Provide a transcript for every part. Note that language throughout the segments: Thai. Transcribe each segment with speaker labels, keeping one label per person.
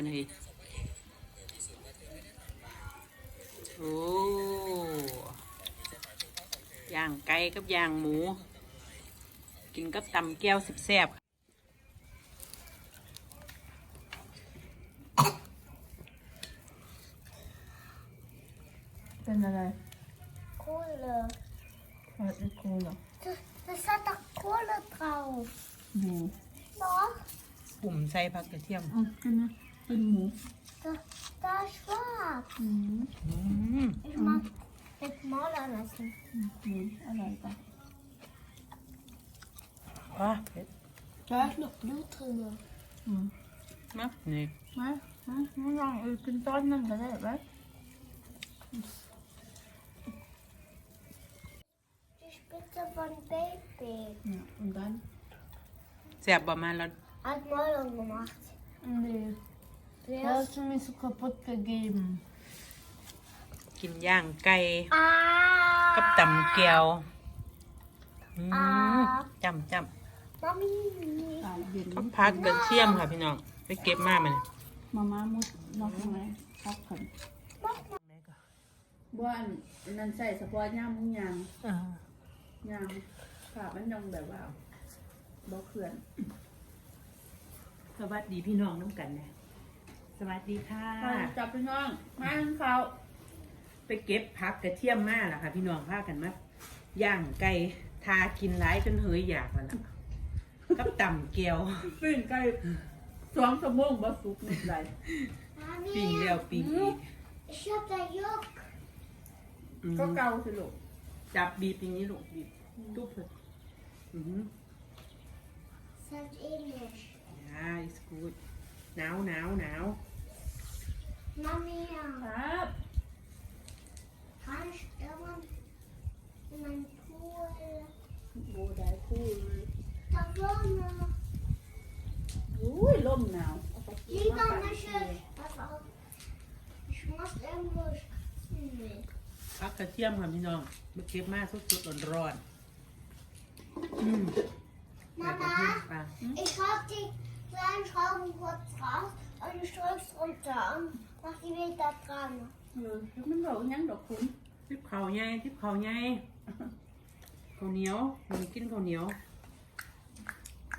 Speaker 1: กันเฮ้ยโอ้ย่างไก่กับย่างหมู กินกับตำแก้วสิบแซ่บ
Speaker 2: เป็นอะไร
Speaker 3: Kohle.
Speaker 2: อะไรอีกโคเหรอ
Speaker 3: Das, das hat doch Kohle drauf.
Speaker 2: หมู
Speaker 3: Doch,
Speaker 1: ปุ่มใส่ผักกระเทียม
Speaker 2: เอ๋อกินนะ เป็นหมู
Speaker 3: da, da ist schwarz.
Speaker 2: อืม
Speaker 1: อืม
Speaker 3: Ich mag mit Mauler lassen.
Speaker 2: หมูอร่อยจัง
Speaker 1: ว้าเผ็ด
Speaker 3: Da ist noch Blut drin.
Speaker 2: อืม
Speaker 1: มากนี่
Speaker 2: มามามาลองเออกินต้นนั่นก็ได้ไหม
Speaker 3: Die Spitze von Baby.
Speaker 2: เนี่ยคุณดัน
Speaker 1: แซ่บประมาณแล้ว
Speaker 3: Hat Mauler gemacht.
Speaker 2: Nee.
Speaker 3: Wer
Speaker 2: Das
Speaker 3: ist-
Speaker 2: hast du mir so kaputt gegeben.
Speaker 1: กินย่างไก่
Speaker 3: Ah.
Speaker 1: กับตำแก้วอืม
Speaker 3: อ่า
Speaker 1: จำจ
Speaker 3: Mami.
Speaker 2: ตายเย็นำ
Speaker 1: กับผักกระเทียมค่ะพี่น้อง ไปเก็บมามัน
Speaker 2: มาม่ามุดนอกไหมพักผ่อนบ้านนั่นใส่สปอยย่ามมึงยางยางขามันยังแบบว่าบ่เขื่อน
Speaker 1: สวัสดีพี่น้องน้ำกันนะ สวัสดีค่ะ
Speaker 2: จับพี่น้องมาทางเขา
Speaker 1: ไปเก็บผักกระเทียมมาล่ะค่ะ พี่น้องพากันมาย่างไก่ทากินหลายจนเฮยอยากแล้วล่ะกับตำแก้ว
Speaker 2: ปิ้งไก่สองชั่วโมงบ่สุกนิดไร
Speaker 1: ปิ้ง
Speaker 3: Mami.
Speaker 1: แล้วปิ้งอีก
Speaker 3: Ich hab da Juck.
Speaker 1: อืม
Speaker 2: ก็เกาสิลูก
Speaker 1: จับบีบอย่างนี้ลูกบีบทุบเลยอืม
Speaker 3: Das hat ähnlich.
Speaker 1: อ่า is good หนาวหนาวหนาว
Speaker 3: Mami,
Speaker 2: ครับ
Speaker 3: kann ich irgendwann in meinen Pool?
Speaker 2: โบได้คู่เลย
Speaker 3: Da vorne.
Speaker 2: อุ้ยลมหนาวเอาไปกิน
Speaker 3: Lieber
Speaker 2: มา
Speaker 3: Michel, pass auf. Ich muss irgendwo schwitzen mit.
Speaker 1: ผักกระเทียมค่ะพี่น้องไปเก็บมาสดๆร้อนๆอืมแบบกระเทียม
Speaker 3: Mama,
Speaker 1: ปลา
Speaker 3: ich hab die kleinen Schrauben kurz raus und du drückst runter und mach die wieder dran.
Speaker 2: เออมันบอกยังดอกคุณ
Speaker 1: ทิพเขาวใหญ่ทิพเขาวใหญ่ข้าวเหนียวมันกินข้าวเหนียว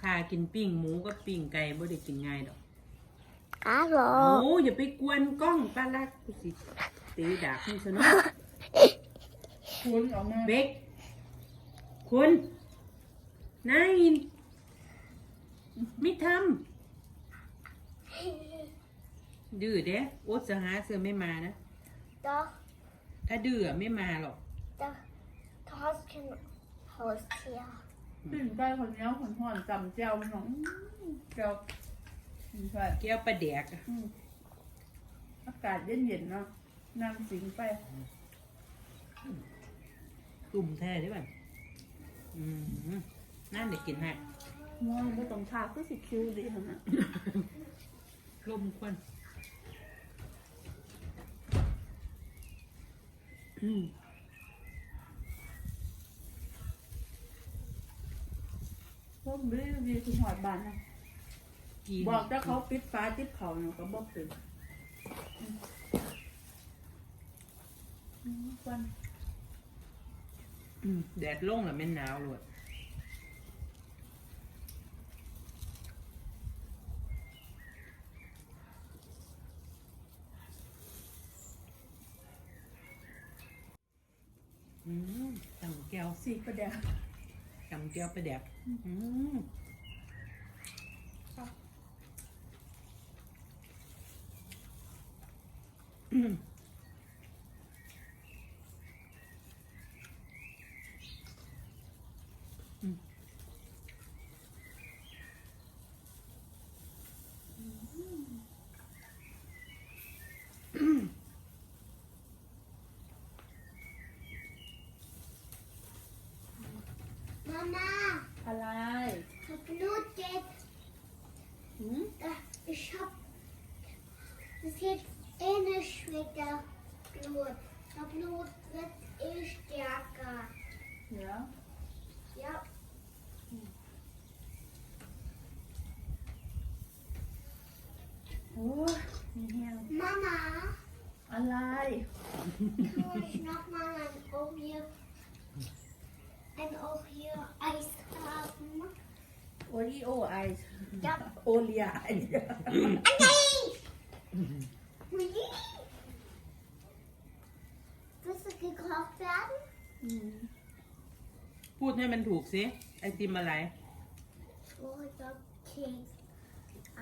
Speaker 1: ถ้ากินปิ้งหมูกับปิ้งไก่บ่ได้กินง่ายดอก
Speaker 3: Hallo.
Speaker 1: โอ้อย่าไปกวนกล้องป้าลักกูสิตีดากนี่ซะเนาะ
Speaker 2: คุณออกมา
Speaker 1: เบกคุณนายอินไม่ทำ ดื้อเด้โอ๊ตจะหาเสือไม่มานะ
Speaker 3: Doch,
Speaker 1: ถ้าดื้ออะไม่มาหรอก
Speaker 3: doch, du hast kein Haustier.
Speaker 2: ปิ้งไก่คนเหนี้ยวคนห่อนจำเจียวมันของเจียวอืมใช่
Speaker 1: แก้วปลาแดกอะ
Speaker 2: อืมอากาศเย็นๆเนาะนั่งสิงไป
Speaker 1: ตุ่มแท้ได้ป่ะอืมนั่นเด็กกินให้
Speaker 2: มองไม่ต้องทาก็สิคิวดีขนาด
Speaker 1: ลมควัน อืม
Speaker 2: พวกบีบีคือหอดบานนะ
Speaker 1: กิน
Speaker 2: บอกถ้าเขาปิดฟ้าติดเขาเนาะก็บอกตื่นอืมควัน
Speaker 1: อืมแดดลงแล้วแม่นหนาวเลยอืมตำแก้ว
Speaker 2: สีประแดง
Speaker 1: ตำแก้วปลาแดกอืมอืม
Speaker 3: Mama,
Speaker 2: อะไร
Speaker 3: das Blut geht.
Speaker 2: หืม
Speaker 3: Da, ich hab. Das geht eh nicht mit der Blut. Das Blut wird eh stärker.
Speaker 2: เดี๋ยว
Speaker 3: Ja.
Speaker 2: โอ้ยอะไร
Speaker 3: Kann ich nochmal ein auch hier, ein auch hier Eis haben?
Speaker 2: โอริโอไอซ์
Speaker 3: Ja.
Speaker 2: โอเลียไอซ์
Speaker 3: Nein! Willst du gekocht werden?
Speaker 2: อืม
Speaker 1: พูดให้มันถูกสิ ไอติมอะไร
Speaker 3: Oder Keks.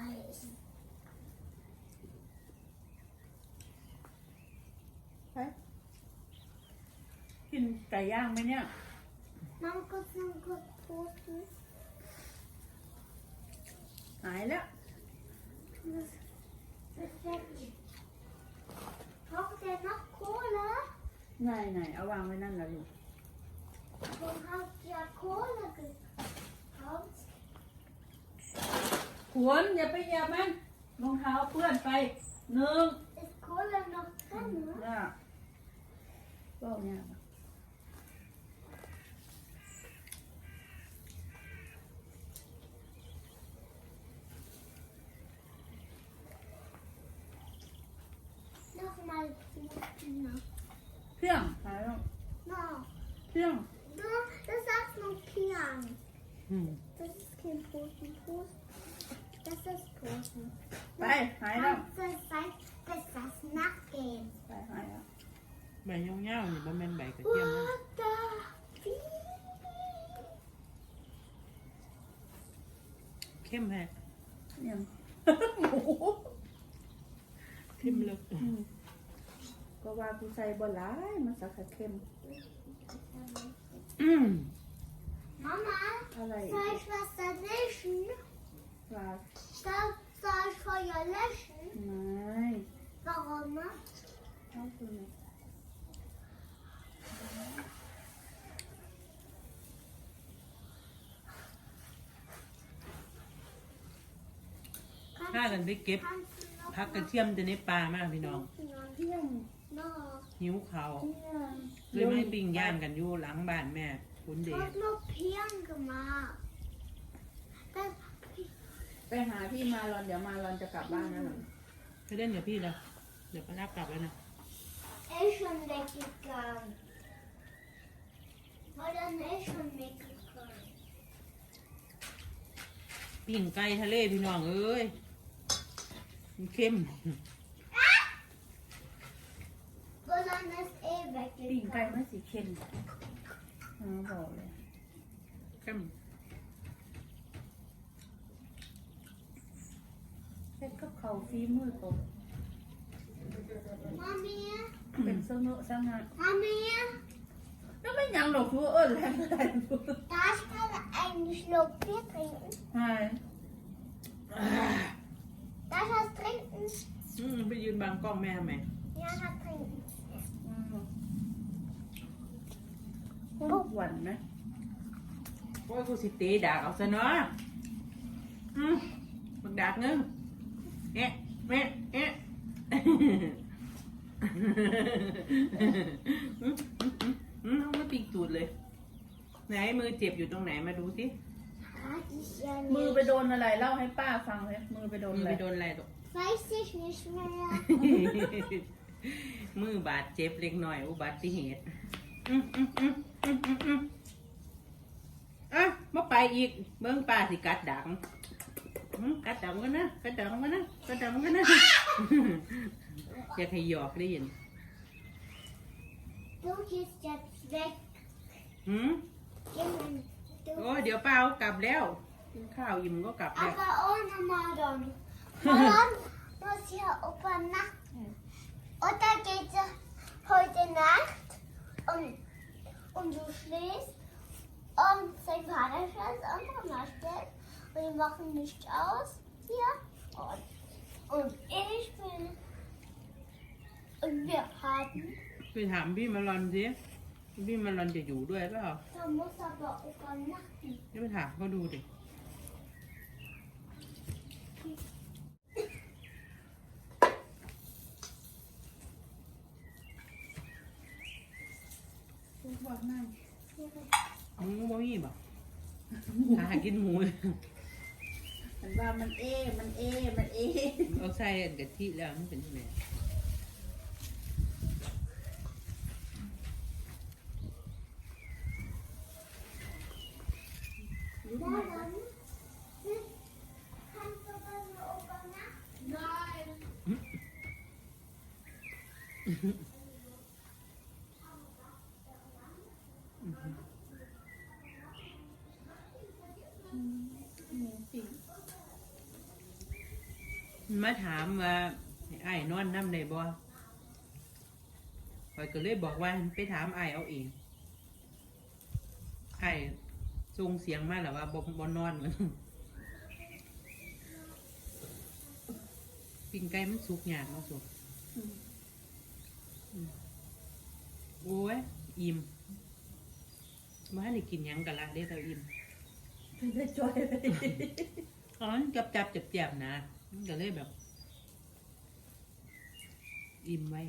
Speaker 3: Eis.
Speaker 2: ไปกินไก่ย่างไหมเนี่ย
Speaker 3: Mama, kurz noch kurz posten.
Speaker 2: หายแล้ว
Speaker 3: Das perfekt. Braucht ihr noch Kohle?
Speaker 2: ไหนไหนเอาวางไว้นั่นแล้วลูก
Speaker 3: Du hast ja Kohle gekauft.
Speaker 2: ขวนอย่าไปเหยียบมันรองเท้าเปื้อนไปหนึ่ง
Speaker 3: Ist Kohle noch drin? Ne?
Speaker 2: เนี่ยก็เนี่ย
Speaker 3: Nochmal posten. noch.
Speaker 2: เครื่องหายแล้ว
Speaker 3: No.
Speaker 2: เครื่อง
Speaker 3: Du, das sagst nur Kian.
Speaker 1: อืม
Speaker 3: Das ist kein Posten. Post. Das ist Posten.
Speaker 2: ไปหายแล้ว
Speaker 3: Das heißt, dass das nachgehen.
Speaker 2: ไปหายแล้ว
Speaker 1: ใบย่องเง่านี่บ่แม่นใบกระเทียมนะ
Speaker 3: What the?
Speaker 1: เข้มแฮะ
Speaker 2: เนี่ยหมู
Speaker 1: เข้มเลิก
Speaker 2: อืมก็ว่ากูใส่บ่หลายมันสักกะเข้ม
Speaker 1: อืม
Speaker 3: Mama,
Speaker 2: อะไร
Speaker 3: soll ich was da löschen?
Speaker 2: ว่า
Speaker 3: Soll, soll ich Feuer löschen?
Speaker 2: ไม่
Speaker 3: Warum? ne?
Speaker 2: เอาคุณเนี่ย
Speaker 1: ถ้ากันไปเก็บ
Speaker 3: Kannst du noch
Speaker 1: พักกระเทียมจะในปลามากพี่น้อง
Speaker 2: เที่ยง
Speaker 3: noch?
Speaker 1: หิวเขาว
Speaker 2: เที่ยง
Speaker 1: เลยไม่ปิ้งย่างกันอยู่หลังบ้านแม่คุณเด
Speaker 3: Ich
Speaker 1: ช
Speaker 3: hab nur Pieren gemacht. Das
Speaker 2: ไปหาพี่มาลอนเดี๋ยวมาลอนจะกลับบ้านแล้วหน่อย
Speaker 1: ไปเล่นกับพี่เลยเดี๋ยวไปรับกลับแล้วนะ
Speaker 3: ist schon weggegangen. Weil dann ist schon weggegangen.
Speaker 1: ปิ้งไก่ทะเลพี่น้องเอ้ยมันเข้ม
Speaker 3: Weil dann ist eh
Speaker 2: ปิ้งไก่
Speaker 3: weggegangen.
Speaker 2: มันสีเข้มเออบอกเลย
Speaker 1: เข้ม
Speaker 2: เฮ็ดกับเขาวฟีมือตก
Speaker 3: Mami,
Speaker 2: เป็นเสงอะสงะ
Speaker 3: Mami,
Speaker 2: แล้วไม่ยังหรอกคือเอิ้นแรงแรง
Speaker 3: darf ich gerade einen Schluck Bier trinken?
Speaker 2: ใช่
Speaker 3: Darf ich was trinken?
Speaker 1: อืมไปยืนบังกล้องแม่ทำไม
Speaker 3: Ja, das trinken.
Speaker 2: อืม ทุกวันไหม
Speaker 1: โอ้ยกูสิตีดากเอาซะเนาะอืมบักดากเนึงเอ๊ะแม่เอ๊ะอืมอืมอืมอืมเอามาปีกตูดเลย ไหนมือเจ็บอยู่ตรงไหนมาดูสิ
Speaker 3: Hat ich ja
Speaker 2: มือ
Speaker 3: nicht.
Speaker 2: ไปโดนอะไรเล่าให้ป้าฟังเลยมือไปโดน
Speaker 1: มือ
Speaker 2: อะไร
Speaker 1: ไปโดนอะไรตก
Speaker 3: Weiß ich nicht mehr.
Speaker 1: มือบาดเจ็บเล็กน้อยอุบัติเหตุอืมอืมอืม อืมอืมอืมอะมาไปอีกเบิ้งป้าสิกัดดังอืมกัดดังกันนะกัดดังกันนะกัดดังกันนะอยากให้หยอกได้ยิน
Speaker 3: Du gehst jetzt weg.
Speaker 1: หืม
Speaker 3: Geh mal. Du
Speaker 1: โอ้ยเดี๋ยวป้าเอากลับแล้วกินข้าวอิ่มก็กลับแล้ว
Speaker 3: Aber ohne Madon. Madon muss hier übernachten. Und dann geht sie heute Nacht und, und du schläfst und sein Vater schläft und Mama schläft. Und wir machen nichts aus hier. Und, und ich bin. Und wir haben.
Speaker 1: ไปถามพี่มาลอนสิพี่มาลอนจะอยู่ด้วยเปล่า
Speaker 3: Da muss aber übernachten.
Speaker 1: เดี๋ยวไปถามเขาดูดิ
Speaker 2: ทุกวันนั่ง
Speaker 1: หมูบ่มีบ่หากินหมู
Speaker 2: มันว่ามันเอ มันเอ มันเอ
Speaker 1: เอาใส่กะทิแล้วมันเป็นยังไง
Speaker 2: หมูปิ้ง
Speaker 1: มาถามว่าให้อ้ายนอนน้ำได้บ่ข่อยก็เลยบอกว่าไปถามอ้ายเอาเองอ้ายส่งเสียงมาแล้วว่าบ่บ่นอนปิ้งไก่มันสุกยากเนาะสุก
Speaker 2: อืม
Speaker 1: โอ้ยอิ่มมาให้ได้กินหยังกันละเด้แต่อิ่ม
Speaker 2: ไม่ได้จอยเลย
Speaker 1: อ๋อมันจับจับจับจับนะ มันก็เลยแบบ อิ่มไว้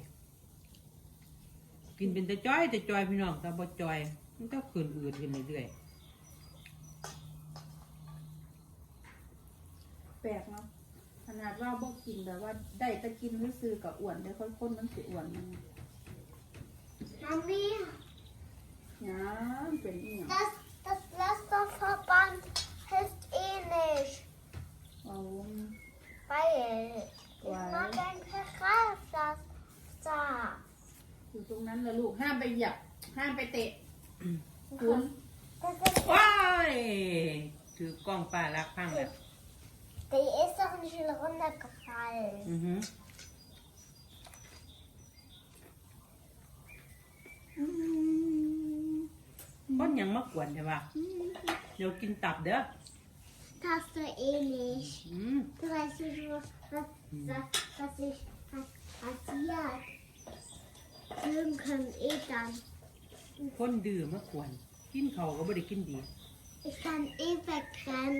Speaker 1: กินเป็นแต่จ้อยแต่จอยพี่น้องแต่บ่จอย มันก็ขืนอืดขึ้นเรื่อย
Speaker 2: แปลกเนาะขนาดว่าบ่กินแบบว่าได้แต่กินซื้อๆกับอ้วนได้ค่อยคนมันสิอ้วนมัน
Speaker 3: Mami,
Speaker 2: ยังเป็นอีหยัง
Speaker 3: das, das Lästerverband hilft eh nicht.
Speaker 2: เอา
Speaker 3: Weil ich
Speaker 2: Weil?
Speaker 3: mag ein Piratas da.
Speaker 2: อยู่ตรงนั้นละลูก ห้ามไปเหยียบ ห้ามไปเตะคุณ
Speaker 3: Das ist,
Speaker 1: ๆว้ายถือกล้องป้ารักพังแล้ว
Speaker 3: die ist doch nicht runtergefallen.
Speaker 1: อือหือ
Speaker 2: อืม
Speaker 1: คนหยังมากวนใช่ปะเดี๋ยวกินตับเด้อ
Speaker 3: Das du eh nicht.
Speaker 1: อืม
Speaker 3: Du weißt nicht, was, was, was, was ich was passiert. Film können eh dann.
Speaker 1: คนดื้อมากวน กินเขาวก็ไม่ได้กินดี
Speaker 3: Ich kann eh wegrennen.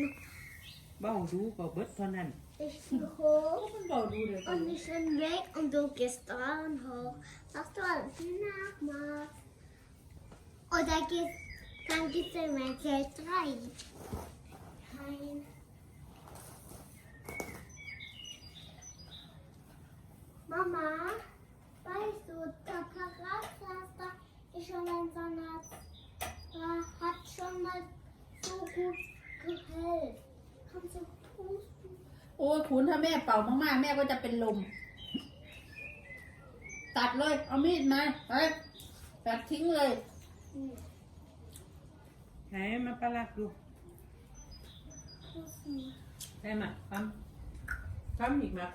Speaker 1: เบ้าดูก็เบิดเท่านั้น
Speaker 3: Ich bin hoch
Speaker 2: มันเราดูเดี๋ยวกัน
Speaker 3: und ich bin weg und du gehst dran hoch. Was du alles nachmachst. Oder gehst, dann gehst du in mein Zelt rein. Nein. Mama, weißt du, der Paraplaster ist schon ein Sonat, der hat schon mal so gut gehellt. Kannst du pusten?
Speaker 2: โอ้ยคุณถ้าแม่เป่ามากๆ แม่ก็จะเป็นลม ตัดเลย เอามีดมาไปตัดทิ้งเลย
Speaker 3: Hm.
Speaker 1: ไหนมาปลาลักดู
Speaker 3: Pusten.
Speaker 1: ได้มาคำคำอีกมาคื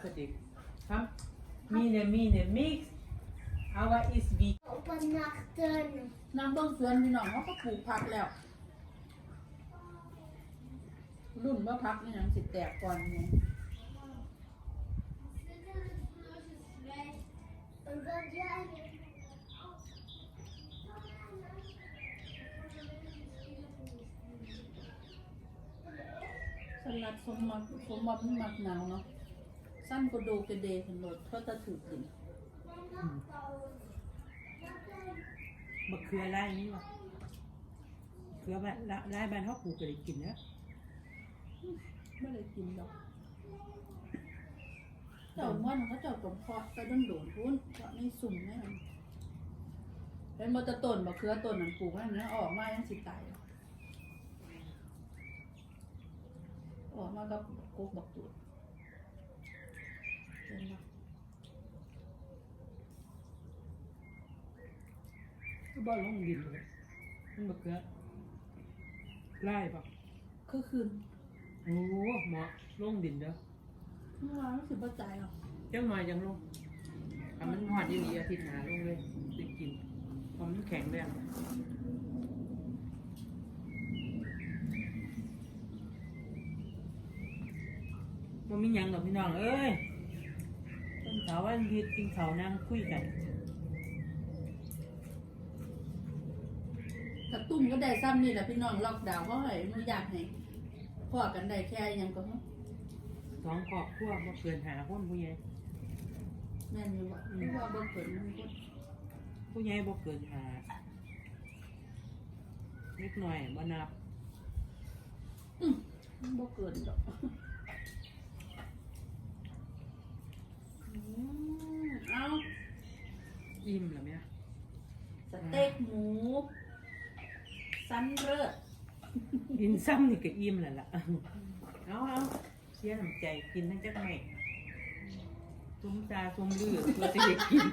Speaker 1: อดิคำมีเนี่ยมีเนี่ยมิกซ์เอาว่า is weak
Speaker 3: Übernachten.
Speaker 2: น้ำต้นสวนพี่น้องเขาก็ปลูกผักแล้ว รุ่นว่าพักนี่ยังสิแตกก่อนเนี่ย
Speaker 3: Und dann ja,
Speaker 2: ส ลัดสมมักสมบัติมักหนาวเนาะสั้นก็ดูกระเดกันหมดเพราะจะถือกิน
Speaker 1: มะเขือไล่นี่วะเขือบ้านละไล่บ้านเขาปลูกก็ได้กินนะ
Speaker 2: ไม่ได้กินดอกเจ้าม่อนเขาเจ้าตมเพาะไปโดนโดนพุ่นเพราะนี่สุ่มแน่นเป็นมอตะต้นบักเขือต้นนันปลูกนั่นนะออกมายังสิตาย อะออกมากับกกบักตูดเห็นปะ
Speaker 1: ก็บ้านลงดินเลยมันมะเขือไล่ปะ
Speaker 2: คือคืน
Speaker 1: โอ้เหมาะลงดินเด้อ
Speaker 2: เมื่อวานรู้สึกว่าใจหรอก
Speaker 1: จังหน่อยจังลงทำมันหอดยี่หลีอาทิตย์หนาลงเลยได้กินเพราะมันแข็งแรง มันมีหยังหรอกพี่น้อง เอ้ยต้นเสาร์วันอาทิตย์กินเขาวนั่งคุยกัน
Speaker 2: กระตุ้มก็ได้ซ้ำนี่แหละพี่น้องล็อกดาวน์เพราะอะไรไม่อยากให้พ่อกันได้แค่หยังก็
Speaker 1: สองครอบครัวมาเกินหาคนผู้ใหญ่
Speaker 2: แม่นอยู่ว่าไม่ว่าบ่เกิดมันก็
Speaker 1: ผู้ใหญ่บ่เกินหาเล็กหน่อยบ่นับ
Speaker 2: มันบ่เกินดอกอืม เอา
Speaker 1: อิ่มแล้วไหม
Speaker 2: สเต็กหมูสันเลือด
Speaker 1: กินซ้ำนี่ก็อิ่มแล้วล่ะ เอาเอาเสียน้ำใจกินทั้งจักไม่ซุ้มตาซุ้มลือเพื่อสิได้กิน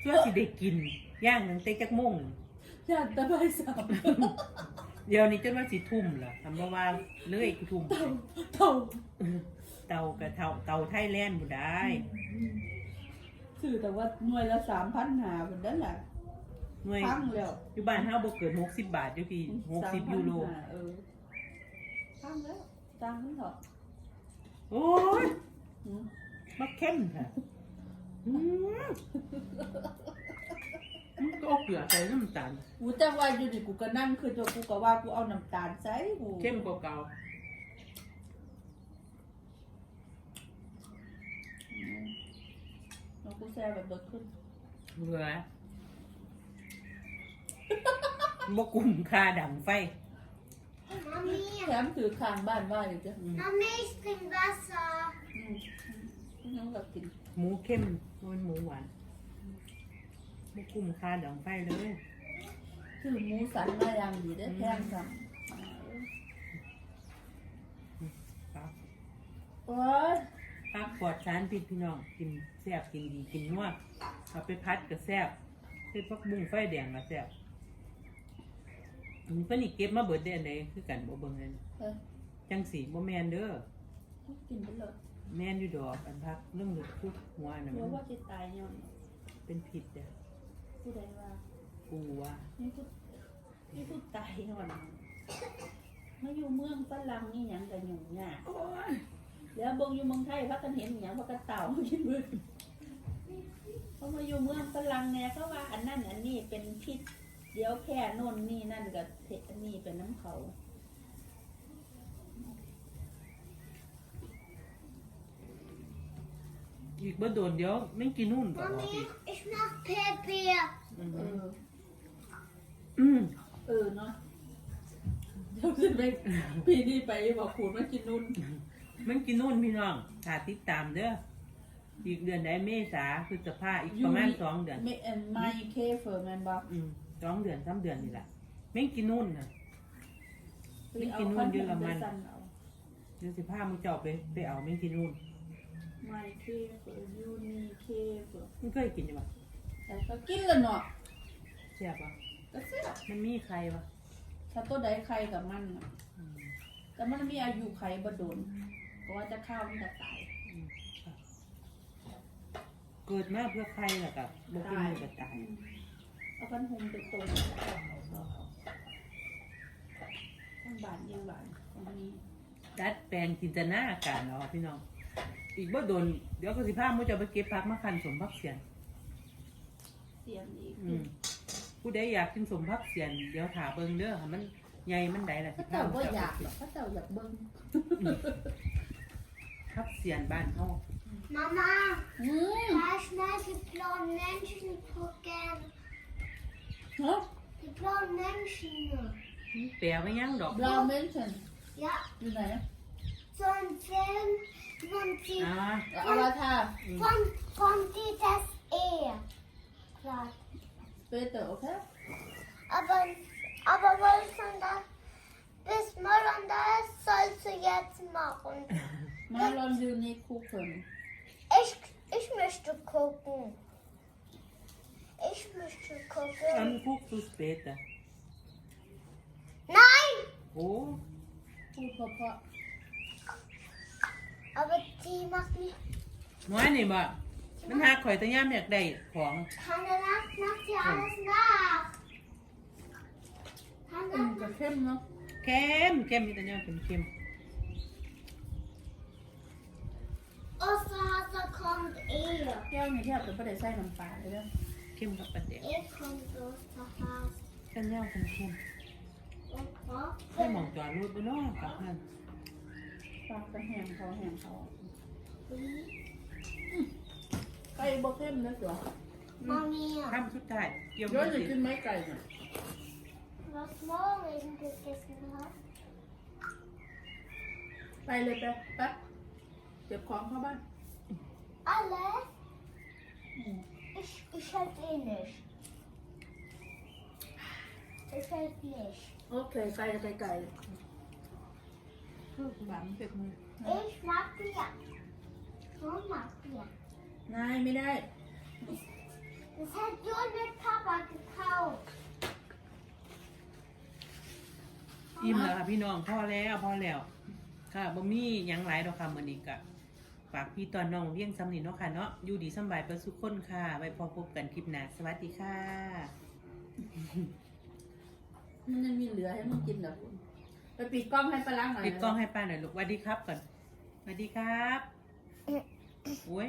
Speaker 1: เพื่อสิได้กิน ย่างตั้งแต่จักโมง
Speaker 2: ยย่านตะไบสาม
Speaker 1: เดี๋ยวนี้จนว่าสิทุ่มล่ะทำบ่ว่าเลยกูทุ่ม
Speaker 2: เต่าเต่า
Speaker 1: เตากับเตาเตาไทยแลนด์บ่ได้
Speaker 2: คือแต่ว่าหน่วยละสามพันหาเหมือนนั้นแหละ
Speaker 1: หน่วย
Speaker 2: พังแล้ว
Speaker 1: อยู่บ้านเฮาบ่เกิน60บาทเด้อพี่60ยูโร
Speaker 2: 3,500เออพังแล้วตังค์มันเถอะ
Speaker 1: โอ้ย
Speaker 2: อืม
Speaker 1: มาเข้มค่ะอืมมันก็เอาเกลือใส่น้ำตาล
Speaker 2: กูแต่ว่าอยู่นี่กูก็นั่งคือตัวกูก็ว่ากูเอาน้ำตาลใส่กู
Speaker 1: เข้มกว่าเก่า
Speaker 2: อืมแล้ว กูแซ่แบบเบิดขึ้น
Speaker 1: เหลือบ่กุ้มค่าดังไฟ
Speaker 3: Mami,
Speaker 2: แถมถือข้างบ้านว่าอยู่จ้ะ
Speaker 1: อืม
Speaker 3: Mami, ich trinke Wasser.
Speaker 2: อืมน้องแบบกิน
Speaker 1: หมูเข้มมันหมูหวานบ่กุ้มค่าดังไฟเลย
Speaker 2: คือหมูสันมาอย่างดีได้อแพงจัง
Speaker 1: ครับ
Speaker 2: โอ้ย
Speaker 1: ผักปลอดสารพิษพี่น้องกินแซ่บกินดีกินนัวเอาไปพัดก็แซ่บเฮ็ดผักบุ้งไฟแดงก็แซ่บมันเพิ่นนี่เก็บมาเบิดได้อันใดคือกันบ่เบิ่งเลย
Speaker 2: เออ
Speaker 1: จังสีบ่แม่นเด้อ
Speaker 2: กินไปเลย
Speaker 1: แม่นอยู่ดอกอันพักเรื่องเลือดคุดหัวอันน่ะ
Speaker 2: กลั
Speaker 1: มั
Speaker 2: วนว่าจะตายย้อน
Speaker 1: เป็นผิดเด้อ
Speaker 2: ผู้ใดว่า
Speaker 1: กูว่า
Speaker 2: นี่พูดนี่พูดตายย้อนมาอยู่เมืองฝรั่งนี่หยังกันอยู่ง่าย
Speaker 1: โอ้ย
Speaker 2: เดี๋ยวเบิ่งอยู่เมืองไทยพักกันเห็นหยังพักกันเต่ามากินมือเขามาอยู่เมืองฝรั่งเนี่ยเขาว่าอันนั้นอันนี้เป็นพิษเดี๋ยวแพ้โน่นนี่นั่นกับเทอันนี้เป็นน้ำเขา
Speaker 1: อีกบ่โดนเดี๋ยวไม่กินนู่นก็ออก
Speaker 3: Mami,
Speaker 1: อีก
Speaker 3: ich mach Pepe.
Speaker 1: อืม
Speaker 2: เออ
Speaker 1: อืม
Speaker 2: เออเนาะเดี๋ยวจะไปปีนี้ไปบอกขูดมากินนุ่น
Speaker 1: มันกินนู่นพี่น้องถ้าติดตามเด้ออีกเดือนใดเมษาพฤษภาอีกประมาณสองเดือน
Speaker 2: ไม่เอ็นไม่เคเฟอร์แมนบอก
Speaker 1: อืมสองเดือนสามเดือนนี่แหละแม่งกินนู่นน่ะไม่กินนู่นเยอรมัน เดี๋ยวสิพามึงเจาะไปไปเอาแม่งกินนู่น
Speaker 2: ไม่เคเฟอร์ยูนีเคเฟอร์
Speaker 1: มึงเคยกินยังปะ
Speaker 2: แต่ก็กินแล้วเนาะ
Speaker 1: เสียบปะ
Speaker 2: ก็เสีย
Speaker 1: มันมีใครปะ
Speaker 2: ถ้าตัวใดใครกับมันน่ะ
Speaker 1: อืม
Speaker 2: แต่มันมีอายุใครบ่โดนเพ ราะว่าจะเข้ามันจะตาย
Speaker 1: อืมค่ะเกิดมาเพื่อใครล่ะกับบอกกินมือก็ตาย
Speaker 2: เอาพันหุมไปตัวทั้งบานเยังบานตรงนี้
Speaker 1: ดัดแปลงจินตนาการเนาะพี่น้อง อีกบ่โดน เดี๋ยวก็สิพามุจะไปเก็บผักมาคันสมพักเสียน
Speaker 2: เสียงอีก
Speaker 1: อืมผู้ใดอยากกินสมพักเสียน เดี๋ยวถาเบิ่งเด้อค่ะมันใหญ่มันใดล่ะ
Speaker 2: พระ
Speaker 1: สิ
Speaker 2: เจ้า
Speaker 1: พา
Speaker 2: ก็อยากหรอกพระเจ้าอยากเบิ้ง
Speaker 1: พัก เสียนบ้านเฮา
Speaker 3: Mama,
Speaker 2: อืม
Speaker 3: da schnell die blauen Menschen gucken.
Speaker 2: เนาะ
Speaker 3: Die blauen Menschen.
Speaker 1: แปลว่ายังดอก
Speaker 2: บราวเมนชัน
Speaker 3: Ja,
Speaker 2: อยู่ไหน
Speaker 3: so ein Film von die,
Speaker 1: อ่า
Speaker 2: เอาละท่า
Speaker 3: von, von die das E. Klar.
Speaker 2: เปเตอร์โอเค
Speaker 3: Aber, aber was man da bis morgen da ist, sollst du jetzt machen.
Speaker 2: มาลองดูนี่คู่คน
Speaker 3: Ich, ich möchte gucken. Ich möchte
Speaker 1: อัน
Speaker 3: gucken.
Speaker 1: พุกสุสเปตอะ
Speaker 3: Nein!
Speaker 1: โอ้
Speaker 2: พูดเพราะ
Speaker 3: Aber die macht nicht.
Speaker 1: น้อยนี่บ่มันหาข่อยแตะย่ามอยากได้ของ
Speaker 3: Keine Nacht macht sie alles nach.
Speaker 2: ๆอื
Speaker 3: Keine
Speaker 2: มก็เข้มเนาะ
Speaker 1: เข้มเข้มมีแตะย่ามเข้มเข้ม
Speaker 3: Osterhase kommt eh.
Speaker 2: แก้วนี่แทบจะไม่ได้ใส่น้ำปลาเลยเด้อ
Speaker 1: เข้มกับประเดี๋ยว
Speaker 3: Eh kommt Osterhase.
Speaker 1: แตะย่ามเข้มเข้ม
Speaker 3: Und was?
Speaker 1: ให้หมองจอดรถบ่เนาะกับนั่น
Speaker 2: ปลากระแหงเขาแหงเขาไก่บ่เข้มนะเสือ
Speaker 3: Mami,
Speaker 1: คำสุดท้ายเกี่ยว
Speaker 2: ย้
Speaker 1: กั
Speaker 2: อน
Speaker 1: บ
Speaker 2: จะกินไหมไก่น่ะ
Speaker 3: was morgen gegessen hat?
Speaker 2: ไปเลยไปไป เก็บของเข้าบ้าน
Speaker 3: Alle?
Speaker 2: อืม
Speaker 3: Ich, ich halt eh nicht. Ich halt nicht.
Speaker 2: โอเคไก่ไก่ไก่
Speaker 1: คือหวานเผ็ดมือ
Speaker 3: Ich mag Bier. Schon mag Bier.
Speaker 2: นายไม่ได้
Speaker 3: Das hat John mit Papa gekauft.
Speaker 1: อิ่มแล้วค่ะพี่น้องพอแล้วพอแล้ว ค่ะบ่มีหยังหลายดอกค่ะมื้อนี้ก็ ฝากพี่ตอนน้องเพียงซ้ำนี่เนาะค่ะเนาะอยู่ดีสำบายเประสุขคนค่ะ ไว้พอพบกันคลิปหน้าสวัสดีค่ะ
Speaker 2: มันยังมีเหลือให้มึงกินเหรอคุณไปปิดกล้องให้ปลาล้างหน่อย
Speaker 1: ปิดกล้องให้ป้าหน่อยลูกสวัสดีครับก่อนสวัสดีครับโอ้ย